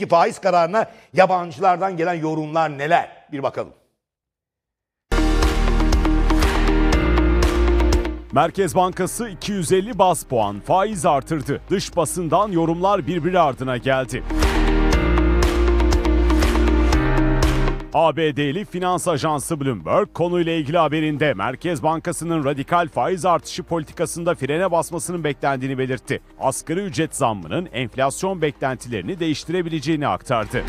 Peki faiz kararına yabancılardan gelen yorumlar neler? Bir bakalım. Merkez Bankası 250 bas puan faiz artırdı. Dış basından yorumlar birbiri ardına geldi. ABD'li finans ajansı Bloomberg konuyla ilgili haberinde Merkez Bankası'nın radikal faiz artışı politikasında frene basmasının beklendiğini belirtti. Asgari ücret zammının enflasyon beklentilerini değiştirebileceğini aktardı.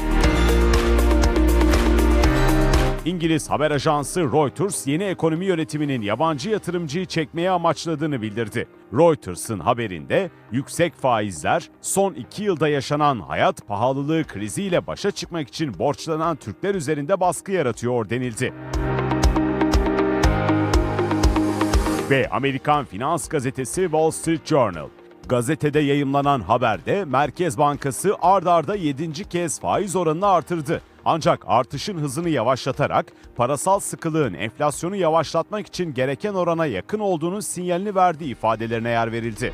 İngiliz haber ajansı Reuters yeni ekonomi yönetiminin yabancı yatırımcıyı çekmeye amaçladığını bildirdi. Reuters'ın haberinde yüksek faizler son iki yılda yaşanan hayat pahalılığı kriziyle başa çıkmak için borçlanan Türkler üzerinde baskı yaratıyor denildi. Ve Amerikan finans gazetesi Wall Street Journal. Gazetede yayımlanan haberde Merkez Bankası ard arda 7. kez faiz oranını artırdı. Ancak artışın hızını yavaşlatarak parasal sıkılığın enflasyonu yavaşlatmak için gereken orana yakın olduğunun sinyalini verdiği ifadelerine yer verildi.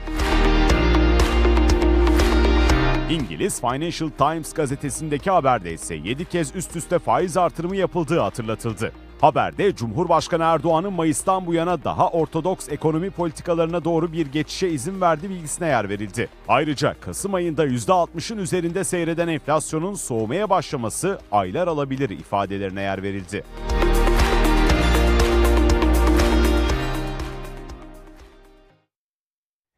İngiliz Financial Times gazetesindeki haberde ise 7 kez üst üste faiz artırımı yapıldığı hatırlatıldı. Haberde Cumhurbaşkanı Erdoğan'ın Mayıs'tan bu yana daha ortodoks ekonomi politikalarına doğru bir geçişe izin verdiği bilgisine yer verildi. Ayrıca Kasım ayında %60'ın üzerinde seyreden enflasyonun soğumaya başlaması aylar alabilir ifadelerine yer verildi.